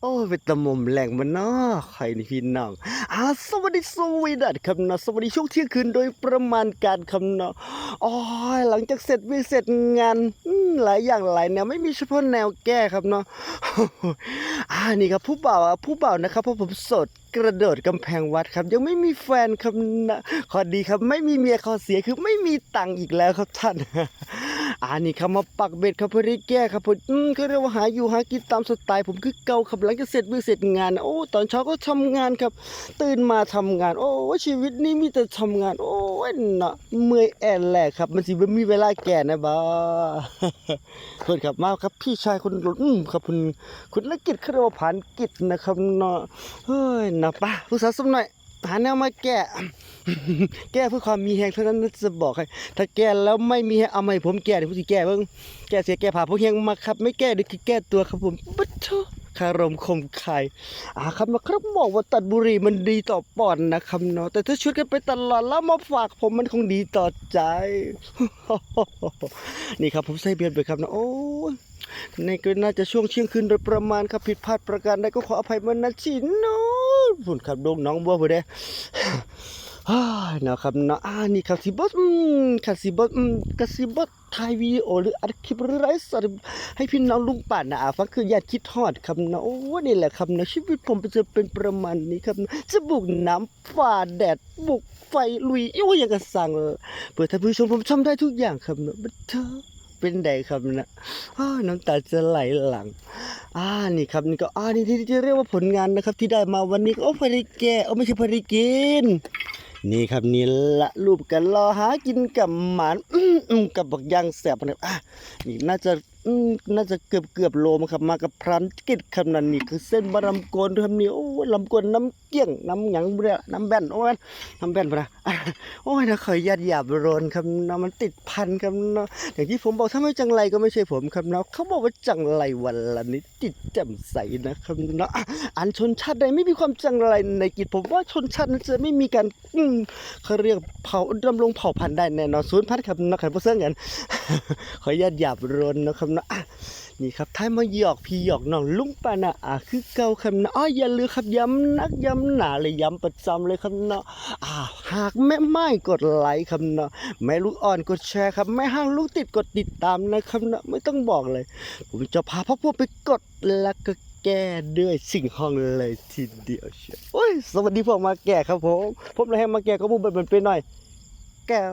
โอ้เป็นตะมมแหล่งมันเนาะใครนี่พี่น้องอ่าสวัสดีสวีดัสครับเนาะสวัสดีช่วงเที่ยงคืนโดยประมาณการครับเนาะอ๋อหลังจากเสร็จวิเสร็จงานหลายอย่างหลายแนวไม่มีเฉพาะแนวแก้ครับเนาะอ่านี่ครับผู้บ่าวผู้บ่าวนะครับเพราะผมสดกระโดดกำแพงวัดครับ ยังไม่มีแฟนครับนะขอดีครับ ไม่มีเมียขอเสียคือไม่มีตังค์อีกแล้วครับท่าน อ่านี่ครับมาปักเบ็ดครับเพื่อได้แก้ครับผมอืมก็เรียกว่าหาอยู่หากินตามสไตล์ผมคือเก่าครับหลังจากเสร็จวิเสร็จงาน โอ้ตอนเช้าก็ทำงานครับ ตื่นมาทำงาน โอ้ชีวิตนี้มีแต่ทำงาน โอ้ยเนาะเมื่อยแอนแหละครับ มันสิบ่มีเวลาแก่นะบ้าเพื่อนครับมาครับพี่ชายคนหลุดอืมครับคุณคุณนักกิจคารวผ่านกิจนะครับเนาะเฮ้ยนะป้าผู้สาวสมหน่อย หาแนวมาแก้ แก้เพื่อความมีแหงเท่านั้นนะจะบอกให้ถ้าแก้แล้วไม่มีให้เอามาให้ผมแก้เดี๋ยวผมสิแก้เบิ่งแก้เสียแก้ผ่าพวกเฮงมาครับไม่แก้เดี๋ยวคือแก้ตัวครับผมบัดเถอะคารมคมคายอาครับนะครับบอกว่าตัดบุหรี่มันดีต่อปอดนะครับเนาะแต่ถ้าชุดกันไปตลอดแล้วมาฝากผมมันคงดีต่อใจ นี่ครับผมใส่เบียร์ไปครับนะโอ้ในก็น่าจะช่วงเที่ยงคืนโดยประมาณครับผิดพลาดประการใดก็ขออภัยมาณที่น้อย ผุนครับดงน้องบัวผู้ใดฮ่านะครับเนาะอ่านี่ครับสิบอสครับสิบอสอืมกสิบอสถ่ายวิดีโอหรืออัดคลิปหรือไลฟ์สดให้พี่น้องลุงป่านนะฟังคือญาติคิดฮอดครับเนาะโอ้นี่แหละครับเนาะชีวิตผมจะเป็นประมาณนี้ครับจะบุกน้ำฝ่าแดดบุกไฟลุยโอ้ยอย่างกระสังเปิดท่านผู้ชมผมทำได้ทุกอย่างครับเนาะบัดเธอเป็นใดครับนะอ้าวน้ำตาจะไหลหลัง อ่านี่ครับนี่ก็อ่านี่ที่จะเรียกว่าผลงานนะครับ ที่ได้มาวันนี้ก็โอ้พอดีแกโอ้ไม่ใช่พอดีกินนี่ครับนี่ละรูปกันรอหากินกับหมานอื้ออื้อกับบักย่างแสบนะครับอะนี่น่าจะ น่าจะเกือบเกือบโลมครับ มากับพรันกิดครับนั่นนี่คือเส้นบะลำโกนครับนี่โอ้ลำกนน้ำเกี้ยงน้ำหยังเบื่อน้ำแบนโอ้ยน้ำแบนปะนะโอ้ยนะขอยยัดหยาบโรนครับเนาะมันติดพันครับเนาะอย่างที่ผมบอกถ้าไม่จังไรก็ไม่ใช่ผมครับเนาะเขาบอกว่าจังไรวันละนิดจิตแจ่มใสนะครับเนาะอันชนชาติใดไม่มีความจังไรในกิจผมว่าชนชาตินั้นจะไม่มีการอืมเขาเรียกเผาดำรงเผ่าพันธุ์ได้แน่นอนศูนย์พันธุ์ครับนักขันผู้เสื่องกัน ขออนุญาตหยาบรนนะครับเนาะอะนี่ครับท้ายมาหยอกพี่หยอกน้องลุงปานะอะคือเก่าครับนะอ้ออย่าลืมครับย้ำนักย้ำหนาเลยย้ำประจำเลยครับเนาะอ่าหากแม่ไม้กดไลค์ครับเนาะแม่ลูกอ่อนกดแชร์ครับแม่ห้างลูกติดกดติดตามนะครับเนาะไม่ต้องบอกเลย ผมจะพาพ่อพวกไปกดแล้วก็แก้ด้วยสิ่งห้องเลยทีเดียวเชียวโอ้ยสวัสดีพวกมาแก่ครับผมผมเลยให้มาแก่ก็มุมเป็นไปหน่อย แก้ว